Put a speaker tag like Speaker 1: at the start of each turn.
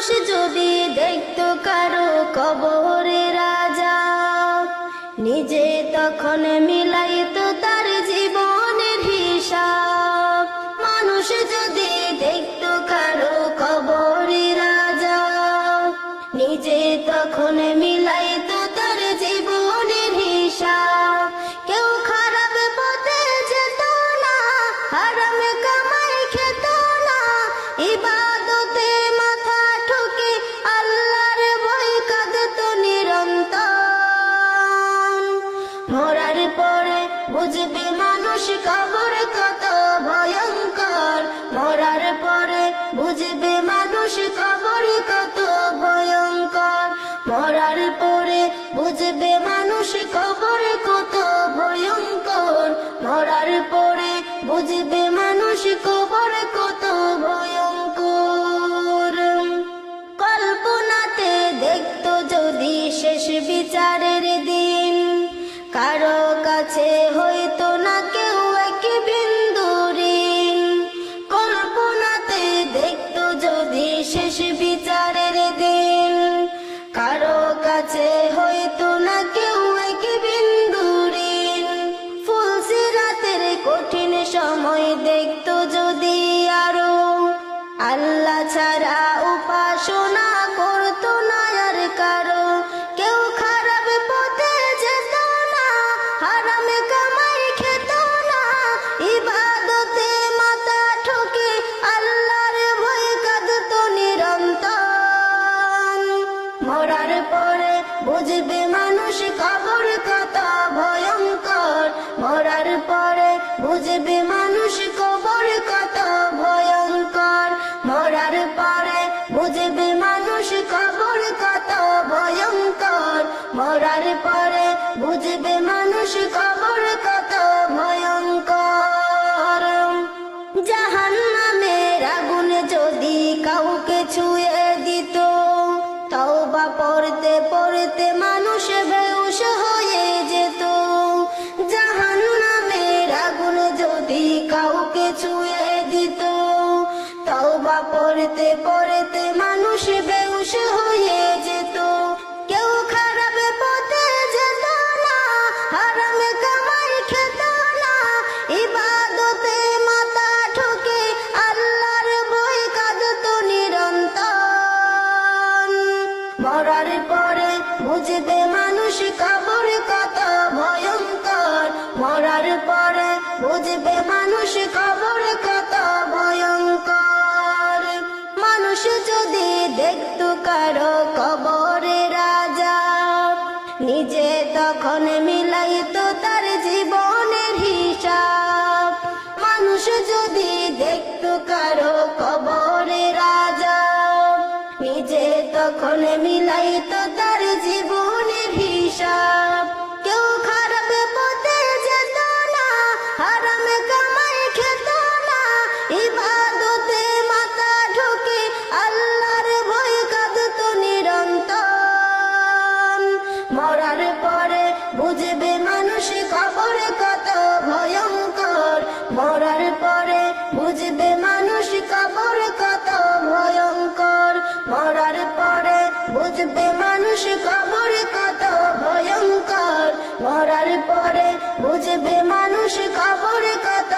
Speaker 1: মানুষ যদি দেখত কারও কবরে রাজা নিজে তখন মিলাইতো পরে বুঝবে মানুষ কত ভয়ঙ্কর। মরার পরে বুঝবে মানুষ কবর কত ভয়ঙ্কর। মরার পরে বুঝবে মানুষ কত ভয়ঙ্কর। মরার পরে বুঝবে বুঝবে মানুষ কবর কত ভয়ঙ্কর। মরার পরে বুঝবে মানুষ কবর কত ভয়ঙ্কর। মরার পরে বুঝবে মানুষ কবর কত ভয়ঙ্কর। জাহান নামের আগুন যদি কাউকে ছুঁয়ে দিত তাও বা পড়তে পড়তে মানুষ পড়তে পড়তে মানুষ বেউস হয়ে যেত। কেউ খারাপ পথে যেত না, হারামে কামাই খেত না। ইবাদতে মাথা ঠকে, আল্লাহর বই কাঁদত নিরন্তর। মরার পরে বুঝবে মানুষ কবর কত ভয়ঙ্কর। মরার পরে বুঝবে মানুষ কবর কত ভয়ঙ্কর। দেখতো কারও কবরে রাজা। নিজে তখন মিলাইত তার জীবনের হিসাব। মানুষ যদি দেখতো কারও কবরে রাজা, নিজে তখন মিলাইত তার জীবনের বুঝবে মানুষ কবর কত ভয়ঙ্কর। মরার পরে বুঝবে মানুষ কবর কত